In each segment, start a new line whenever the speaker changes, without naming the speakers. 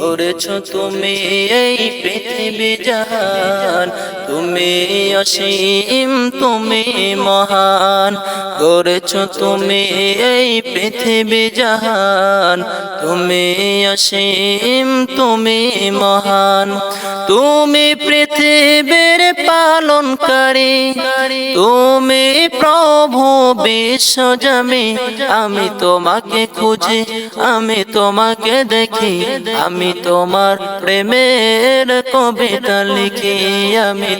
করেছ তুমি এই পৃথিবী জাহান। তুমি অসীম, তুমি মহান। করেছ তুমি এই পৃথিবী জাহান। তুমি অসীম, তুমি মহান। তুমি পৃথিবীর পালনকারী। তুমি প্রভু বিশ্বজমি আমি তোমাকে খুঁজি, আমি তোমাকে দেখি। আমি তোমার প্রেমের কবিতা লিখি। আমি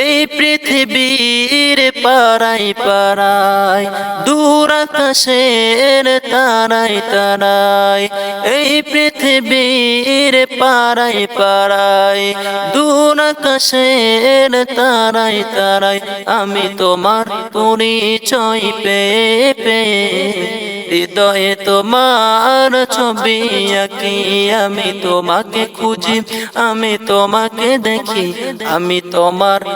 এই পৃথিবীর পাড়াই পাড়াই দূর আকাশের তারাই তারাই এই পৃথিবীর পাড়াই পাড়াই দূর আকাশের তারাই তারাই আমি তোমার পরিচয় পে পে হৃদয়ে তোমার ছবি আঁকি, আমি তোমাকে খুঁজি, আমি তোমাকে দেখি, আমি তোমার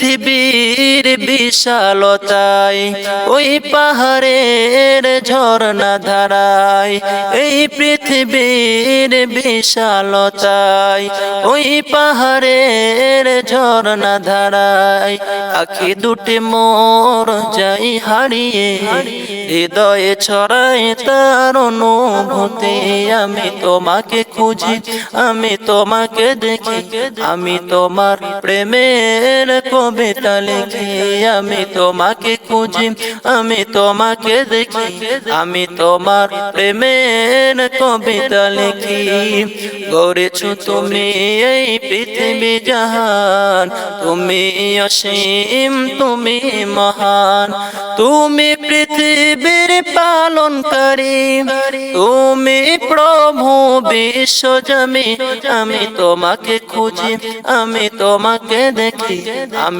পৃথিবীর বিশালতায় ওই পাহাড়ের ঝর্ণা ধারায়, এই পৃথিবীর বিশালতায় ওই পাহাড়ের ঝর্ণা ধারায়, আখি দুটি মোর যাই হারিয়ে, হৃদয়ে ছড়াই তার অনুভূতি, আমি তোমাকে খুঁজি, আমি তোমাকে দেখি, আমি তোমার প্রেমের কবিতা আমি তোমাকে খুঁজি, আমি তোমাকে দেখি, আমি তোমার প্রেমের কবিতা লিখি গড়েছ তুমি এই পৃথিবী জাহান, তুমি অসীম, তুমি মহান। তুমি পৃথিবীর পালনকারী, তুমি প্রভু বিশ্বজমি আমি তোমাকে খুঁজি, আমি তোমাকে দেখি, আমি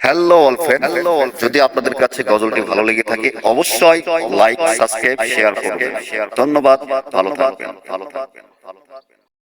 হ্যালো অল ফ্রেন্ড যদি আপনাদের কাছে গজলটি ভালো লেগে থাকে অবশ্যই লাইক সাবস্ক্রাইব শেয়ার করবেন। ধন্যবাদ ভালো থাকবেন ভালো থাকবেন। ভালো থাকবেন।